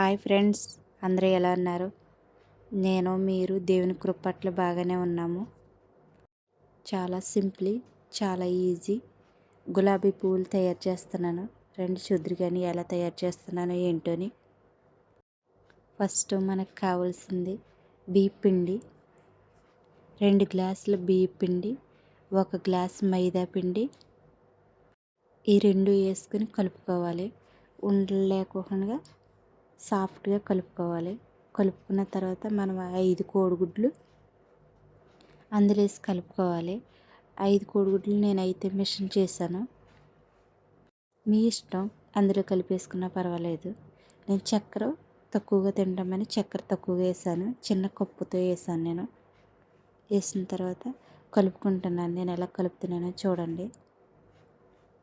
Hi friends అందరూ ఎలా ఉన్నారు? నేను మీరు దేవుని కృపట్ల బాగానే ఉన్నాము. చాలా సింప్లీ చాలా ఈజీ గులాబీ పువ్వులు తయారు చేస్తున్నాను. రెండు చుద్రి కానీ ఎలా తయారు చేస్తున్నానో ఏంటోని. ఫస్ట్ మనకు కావాల్సింది బియ్య పిండి. రెండు గ్లాసుల బియ్య పిండి ఒక గ్లాస్ మైదా పిండి. ఈ రెండు వేసుకుని కలుపుకోవాలి. ఉండలు లేకుండా సాఫ్ట్గా కలుపుకోవాలి. కలుపుకున్న తర్వాత మనం ఐదు కోడిగుడ్లు అందులో వేసి కలుపుకోవాలి. ఐదు కోడిగుడ్లు నేనైతే మిషన్ చేశాను. మీ ఇష్టం అందులో కలిపేసుకున్నా పర్వాలేదు. నేను చక్కెర తక్కువగా తింటామని చక్కెర తక్కువగా వేసాను. చిన్న కప్పుతో వేసాను నేను. వేసిన తర్వాత కలుపుకుంటున్నాను. నేను ఎలా కలుపుతున్నానో చూడండి.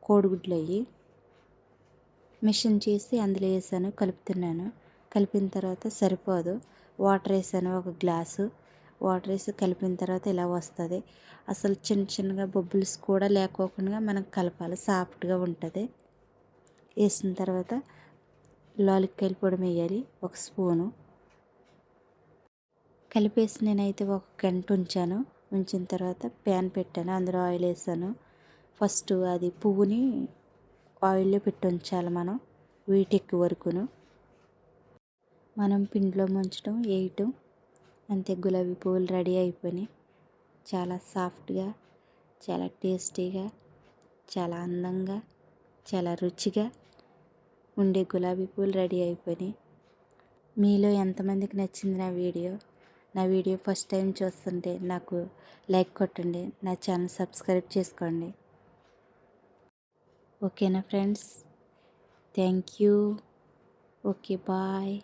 కోడిగుడ్లు అయ్యి మిషన్ చేసి అందులో వేసాను కలుపుతున్నాను. కలిపిన తర్వాత సరిపోదు. వాటర్ వేసాను ఒక గ్లాసు. వాటర్ వేసి కలిపిన తర్వాత ఇలా వస్తుంది. అసలు చిన్న చిన్నగా బొబ్బుల్స్ కూడా లేకోకుండా మనం కలపాలి. సాఫ్ట్గా ఉంటుంది. వేసిన తర్వాత లాలిక్కాయల పొడి వేయాలి ఒక స్పూను. కలిపేసి నేనైతే ఒక గంట ఉంచాను. ఉంచిన తర్వాత ప్యాన్ పెట్టాను. అందులో ఆయిల్ వేసాను. ఫస్ట్ అది పువ్వుని ఆయిల్లో పెట్టి ఉంచాలి మనం వీటెక్కి వరకును. మనం పిండిలో ముంచడం వేయటం అంతే గులాబీ పువ్వులు రెడీ అయిపోయినాయి. చాలా సాఫ్ట్గా చాలా టేస్టీగా చాలా అందంగా చాలా రుచిగా ఉండే గులాబీ పువ్వులు రెడీ అయిపోయినాయి. మీలో ఎంతమందికి నచ్చింది నా వీడియో? నా వీడియో ఫస్ట్ టైం చూస్తుంటే నాకు లైక్ కొట్టండి నా ఛానల్ సబ్స్క్రైబ్ చేసుకోండి. ఓకేనా friends thank you okay bye